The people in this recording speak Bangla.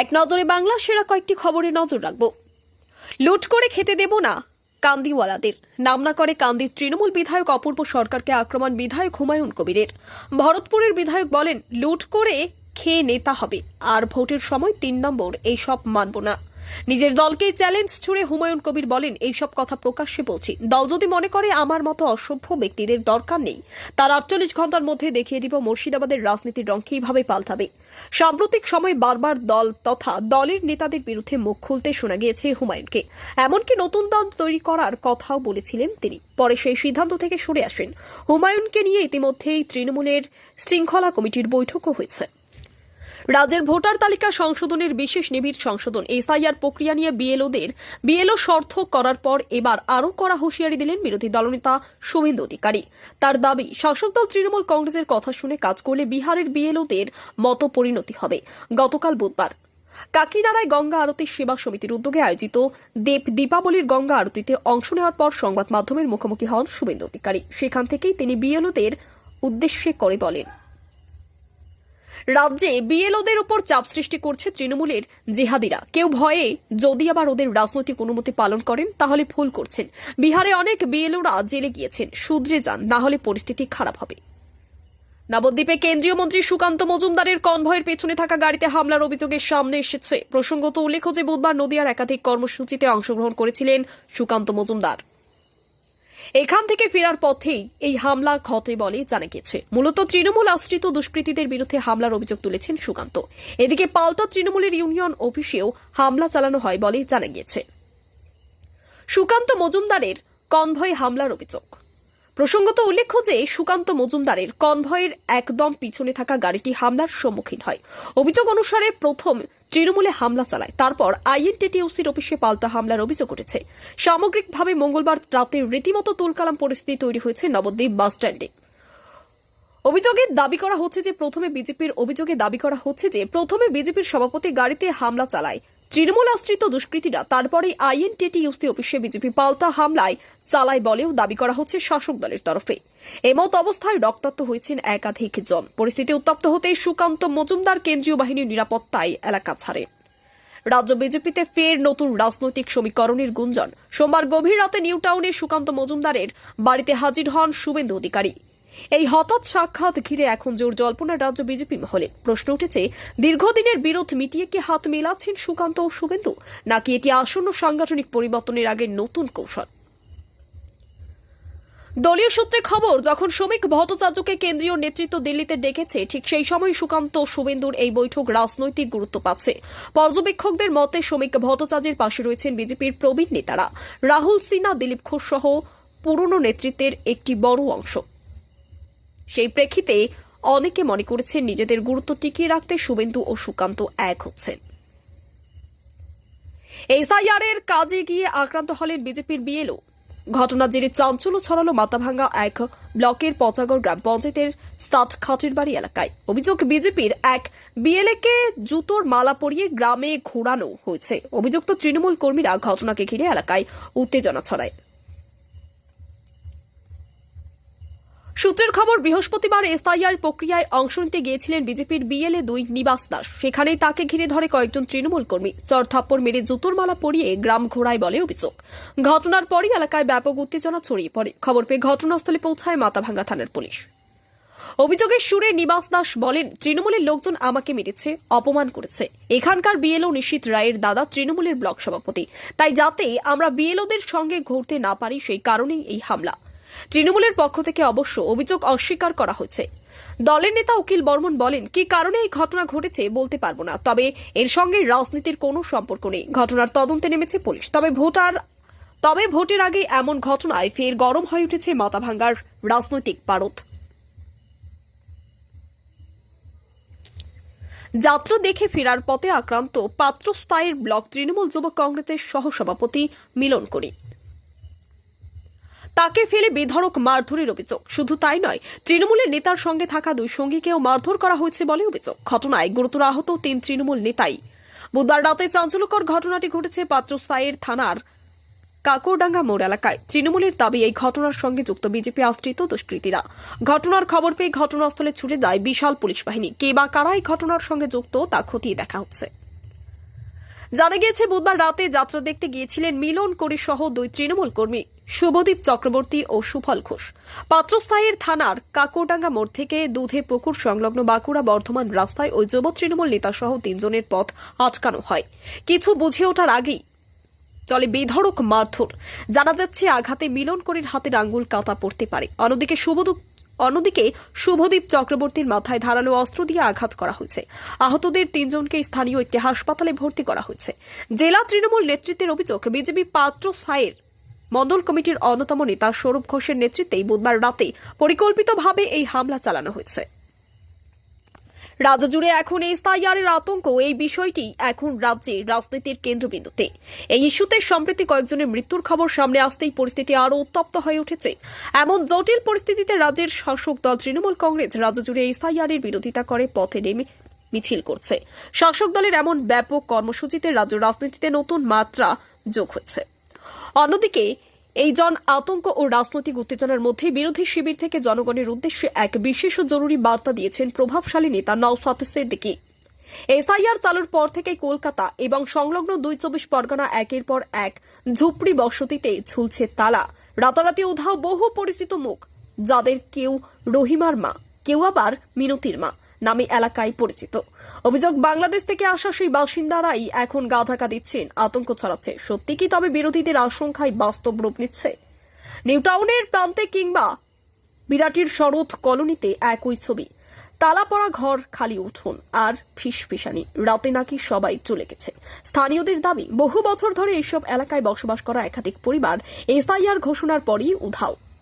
এক নজরে বাংলা সেরা কয়েকটি খবরে নজর রাখব। লুট করে খেতে দেব না, কান্দিওয়ালাদের। নাম না করে কান্দির তৃণমূল বিধায়ক অপূর্ব সরকারকে আক্রমণ বিধায়ক হুমায়ুন কবিরের। ভরতপুরের বিধায়ক বলেন, লুট করে খেয়ে নেতা হবে, আর ভোটের সময় তিন নম্বর এই সব মানব না। নিজের দলকেই চ্যালেঞ্জ ছুড়ে হুমায়ুন কবির বলেন, এইসব কথা প্রকাশ্যে বলছি। দল যদি মনে করে আমার মতো অসভ্য ব্যক্তিদের দরকার নেই, তার আটচল্লিশ ঘণ্টার মধ্যে দেখিয়ে দিব মুর্শিদাবাদের রাজনীতির রং কীভাবে পাল্টাবে। সাম্প্রতিক সময় বারবার দল তথা দলের নেতাদের বিরুদ্ধে মুখ খুলতে শোনা গিয়েছে হুমায়ুনকে। এমনকি নতুন দল তৈরি করার কথাও বলেছিলেন তিনি। পরে সেই সিদ্ধান্ত থেকে সরে আসেন। হুমায়ুনকে নিয়ে ইতিমধ্যেই তৃণমূলের শৃঙ্খলা কমিটির বৈঠকও হয়েছে। রাজ্যের ভোটার তালিকা সংশোধনের বিশেষ নিবিড় সংশোধন। এসআইআর প্রক্রিয়া নিয়ে বিএলওদের, বিএলও সর্থক করার পর এবার আরও কড়া হুঁশিয়ারি দিলেন বিরোধী দলনেতা শুভেন্দু অধিকারী। তার দাবি, শাসক দল তৃণমূল কংগ্রেসের কথা শুনে কাজ করলে বিহারের বিএলওদের মতো পরিণতি হবে। গতকাল বুধবার কাকিনাড়ায় গঙ্গা আরতি সেবা সমিতির উদ্যোগে আয়োজিত দেব দীপাবলির গঙ্গা আরতিতে অংশ নেওয়ার পর সংবাদ মাধ্যমের মুখোমুখি হন শুভেন্দু অধিকারী। সেখান থেকেই তিনি বিএলওদের উদ্দেশ্যে করে বলেন। রাজ্যে বিএলওদের উপর চাপ সৃষ্টি করছে তৃণমূলের জিহাদিরা। কেউ ভয়ে যদি আবার ওদের রাজনৈতিক অনুমতি পালন করেন, তাহলে ভুল করছেন। বিহারে অনেক বিএলওরা জেলে গিয়েছেন। শুধরে যান, না হলে পরিস্থিতি খারাপ হবে। নবদ্বীপে কেন্দ্রীয় মন্ত্রী সুকান্ত মজুমদারের কনভয়ের পেছনে থাকা গাড়িতে হামলার অভিযোগের সামনে এসেছে। প্রসঙ্গত উল্লেখ্য যে বুধবার নদিয়ার একাধিক কর্মসূচিতে অংশগ্রহণ করেছিলেন সুকান্ত মজুমদার। এখান থেকে ফেরার পথেই এই হামলা ঘটে বলে জানা গেছে মূলত তৃণমূল আশ্রিত দুষ্কৃতীদের বিরুদ্ধে হামলার অভিযোগ তুলেছেন সুকান্ত। এদিকে পাল্টা তৃণমূলের ইউনিয়ন অফিসেও হামলা চালানো হয় বলে জানা গিয়েছে। সুকান্ত মজুমদারের কনভয় হামলার অভিযোগ। প্রসঙ্গত উল্লেখ্য যে, সুকান্ত মজুমদারের কনভয়ের একদম পিছনে থাকা গাড়িটি হামলার সম্মুখীন হয়। অভিযোগ অনুসারে প্রথম তৃণমূলে হামলা চালায়। তারপর আইএনটিটিউসির অফিসে পাল্টা হামলার অভিযোগ উঠেছে। সামগ্রিকভাবে মঙ্গলবার রাতে রীতিমতো তুলকালাম পরিস্থিতি তৈরি হয়েছে নবদ্বীপ বাসস্ট্যান্ডে অভিযোগে দাবি করা হচ্ছে যে, প্রথমে বিজেপির অভিযোগে দাবি করা হচ্ছে যে, প্রথমে বিজেপির সভাপতি গাড়িতে হামলা চালায়। তৃণমূল আশ্রিত দুষ্কৃতীরা তারপরে আইএনটিটিউসি অফিসে বিজেপি পাল্টা হামলায় চালায় বলেও দাবি করা হচ্ছে শাসক দলের তরফে। এমত অবস্থায় রক্তাক্ত হয়েছেন একাধিক জন। পরিস্থিতি উত্তপ্ত হতেই সুকান্ত মজুমদার কেন্দ্রীয় বাহিনীর নিরাপত্তায় এলাকা ছাড়ে। রাজ্য বিজেপিতে ফের নতুন রাজনৈতিক সমীকরণের গুঞ্জন। সোমবার গভীর রাতে নিউ টাউনে সুকান্ত মজুমদারের বাড়িতে হাজির হন শুভেন্দু অধিকারী। এই হঠাৎ সাক্ষাৎ ঘিরে এখন জোর জল্পনা রাজ্য বিজেপি মহলে। প্রশ্ন উঠেছে, দীর্ঘদিনের বিরোধ মিটিয়ে কি হাত মেলাচ্ছেন সুকান্ত ও শুভেন্দু? নাকি এটি আসন্ন সাংগঠনিক পরিবর্তনের আগে নতুন কৌশল? দলীয় সূত্রে খবর, যখন শ্রমিক ভট্টাচার্যকে কেন্দ্রীয় নেতৃত্ব দিল্লিতে ডেকেছে, ঠিক সেই সময় সুকান্ত শুভেন্দুর এই বৈঠক রাজনৈতিক গুরুত্ব পাচ্ছে। পর্যবেক্ষকদের মতে, শ্রমিক ভট্টাচার্যের পাশে রয়েছেন বিজেপির প্রবীণ নেতারা। রাহুল সিনহা, দিলীপ ঘোষ সহ পুরনো নেতৃত্বের একটি বড় অংশ। সেই প্রেক্ষিতে অনেকে মনে করেছেন নিজেদের গুরুত্ব টিকিয়ে রাখতে শুভেন্দু ও সুকান্ত এক হচ্ছেন। এসআইআর এর কাজে গিয়ে আক্রান্ত হলেন বিজেপির বিএলও। ঘটনার জেরে চাঞ্চল্য ছড়ালো মাথাভাঙ্গা এক ব্লকের পচাগড় গ্রাম পঞ্চায়েতের স্টাট খাটের বাড়ি এলাকায়। অভিযোগ, বিজেপির এক বিএলএ কে জুতোর মালা পরিয়ে গ্রামে ঘোরানো হয়েছে। অভিযুক্ত তৃণমূল কর্মীরা ঘটনাকে ঘিরে এলাকায় উত্তেজনা ছড়ায়। সূত্রের খবর, বৃহস্পতিবার এসআইআর প্রক্রিয়ায় অংশ নিতে গিয়েছিলেন বিজেপির বিএলএ দুই নিবাস দাস। সেখানেই তাকে ঘিরে ধরে কয়েকজন তৃণমূল কর্মী। চরথাপ্পড় মেরে জুতোর মালা পরিয়ে গ্রাম ঘোড়ায় বলে অভিযোগ। ঘটনার পরই এলাকায় ব্যাপক উত্তেজনা ছড়িয়ে পড়ে। খবর পেয়ে ঘটনাস্থলে পৌঁছায় মাতাভাঙ্গা থানার পুলিশ। অভিযোগের সুরে নিবাস দাস বলেন, তৃণমূলের লোকজন আমাকে মেরেছে, অপমান করেছে। এখানকার বিএলও নিশীত রায়ের দাদা তৃণমূলের ব্লক সভাপতি। তাই যাতে আমরা বিএলওদের সঙ্গে ঘুরতে না পারি, সেই কারণেই এই হামলা। তৃণমূলের পক্ষ থেকে অবশ্য অভিযোগ অস্বীকার করা হয়েছে। দলের নেতা উকিল বর্মন বলেন, কি কারণে এই ঘটনা ঘটেছে বলতে পারব না। তবে এর সঙ্গে রাজনীতির কোনো সম্পর্ক নেই। ঘটনার তদন্তে নেমেছে পুলিশ। তবে ভোটার, তবে ভোটের আগে এমন ঘটনায় ফের গরম হয়ে উঠেছে মাথাভাঙ্গার রাজনৈতিক পারদ। যাত্রা দেখে ফেরার পথে আক্রান্ত পাত্রস্থায়ের ব্লক তৃণমূল যুব কংগ্রেসের সহসভাপতি মিলন করি তাকে ফেলে বেধড়ক মারধরের অভিযোগ। শুধু তাই নয়, তৃণমূলের নেতার সঙ্গে থাকা দুই সঙ্গীকেও মারধর করা হয়েছে বলে অভিযোগ। ঘটনায় গুরুতর আহত তিন তৃণমূল নেতাই। বুধবার রাতে চাঞ্চল্যকর ঘটনাটি ঘটেছে পাত্রস্থায়ের থানার কাকরডাঙ্গা মোড় এলাকায়। তৃণমূলের দাবি, এই ঘটনার সঙ্গে যুক্ত বিজেপি আশ্রিত দুষ্কৃতীরা। ঘটনার খবর পেয়ে ঘটনাস্থলে ছুটে যায় বিশাল পুলিশ বাহিনী। কে বা কারা এই ঘটনার সঙ্গে যুক্ত, তা খতিয়ে দেখা হচ্ছে। জানা গিয়েছে, বুধবার রাতে যাত্রা দেখতে গিয়েছিলেন মিলন করি সহ দুই তৃণমূল কর্মী। শুভদীপ চক্রবর্তী ও সুফল ঘোষ। পাত্রস্থায়ীর থানার কাকোডাঙ্গা মোড় থেকে দুধে পুকুর সংলগ্ন বাঁকুড়া বর্ধমান রাস্তায় ওই যুব তৃণমূল নেতা সহ তিনজনের পথ আটকানো হয়। কিছু বুঝে ওঠার আগেই চলে বেধড়ক মারধর। জানা যাচ্ছে, আঘাতে মিলন করির হাতের আঙ্গুল কাটা পড়তে পারে। অন্যদিকে শুভদীপ অন্যদিকে শুভদীপ চক্রবর্তীর মাথায় ধারালো অস্ত্র দিয়ে আঘাত করা হয়েছে। আহতদের তিনজনকে স্থানীয় একটি হাসপাতালে ভর্তি করা হয়েছে। জেলা তৃণমূল নেতৃত্বের অভিযোগ, বিজেপি পাত্র সায়ের মণ্ডল কমিটির অন্যতম নেতা স্বরূপ ঘোষের নেতৃত্বেই বুধবার রাতে পরিকল্পিতভাবে এই হামলা চালানো হয়েছে। রাজ্য জুড়ে এখন এসআইআরের আতঙ্ক, এই বিষয়টি এখন রাজ্যে রাজনীতির কেন্দ্রবিন্দুতে। এই ইস্যুতে সম্প্রতি কয়েকজনের মৃত্যুর খবর সামনে আসতেই পরিস্থিতি আরও উত্তপ্ত হয়ে উঠেছে। এমন জটিল পরিস্থিতিতে রাজ্যের শাসক দল তৃণমূল কংগ্রেস রাজ্য জুড়ে এসআইআরের বিরোধিতা করে, পথে নেমে মিছিল করছে। শাসক দলের এমন ব্যাপক কর্মসূচিতে রাজ্য রাজনীতিতে নতুন মাত্রা যোগ হচ্ছে অন্যদিকে, এই জন আতঙ্ক ও রাজনৈতিক উত্তেজনার মধ্যে বিরোধী শিবির থেকে জনগণের উদ্দেশ্যে এক বিশেষ জরুরি বার্তা দিয়েছেন প্রভাবশালী নেতা নওসাদ সিদ্দিকী। এসআইআর চালুর পর থেকে কলকাতা এবং সংলগ্ন দুই চব্বিশ পরগনা একের পর এক ঝুপড়ি বসতিতে ঝুলছে তালা। রাতারাতি উধাও বহু পরিচিত মুখ, যাদের কেউ রহিমার মা, কেউ আবার মিনতির মা। নামে এলাকায় পরিচিত। অভিযোগ, বাংলাদেশ থেকে আসা সেই বাসিন্দারাই এখন গাধাকা দিচ্ছেন। আতঙ্ক ছড়াচ্ছে। সত্যি কি তবে বিরোধীদের আশঙ্কায় বাস্তব রূপ নিচ্ছে? নিউটাউনের প্রান্তে কিংবা বিরাটির শরৎ কলোনিতে একই ছবি। তালা পড়া ঘর, খালি উঠোন আর ফিসফিসানি রাতে নাকি সবাই চলে গেছে। স্থানীয়দের দাবি, বহু বছর ধরে এইসব এলাকায় বসবাস করা একাধিক পরিবার এসআইআর ঘোষণার পরই উধাও।